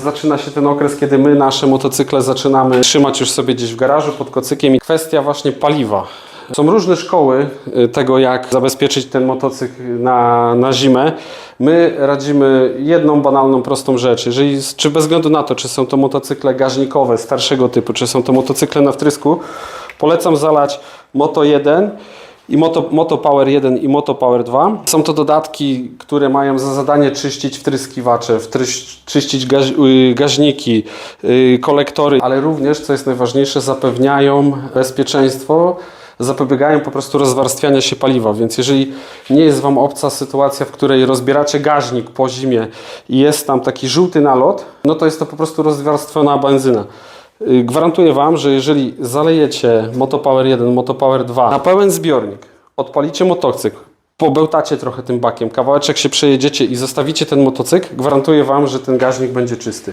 zaczyna się ten okres, kiedy my nasze motocykle zaczynamy trzymać już sobie gdzieś w garażu pod kocykiem i kwestia właśnie paliwa. Są różne szkoły y, tego, jak zabezpieczyć ten motocykl na, na zimę. My radzimy jedną banalną, prostą rzecz. Jeżeli, czy bez względu na to, czy są to motocykle gaźnikowe, starszego typu, czy są to motocykle na wtrysku, polecam zalać Moto 1 i Moto, Moto Power 1 i Moto Power 2. Są to dodatki, które mają za zadanie czyścić wtryskiwacze, wtryś, czyścić gaź, y, gaźniki, y, kolektory, ale również, co jest najważniejsze, zapewniają bezpieczeństwo, zapobiegają po prostu rozwarstwiania się paliwa. Więc jeżeli nie jest Wam obca sytuacja, w której rozbieracie gaźnik po zimie i jest tam taki żółty nalot, no to jest to po prostu rozwarstwiona benzyna. Y, Gwarantuję Wam, że jeżeli zalejecie Motopower 1, Motopower 2 na pełen zbiornik, odpalicie motocykl, pobełtacie trochę tym bakiem, kawałeczek się przejedziecie i zostawicie ten motocykl, gwarantuję Wam, że ten gaźnik będzie czysty.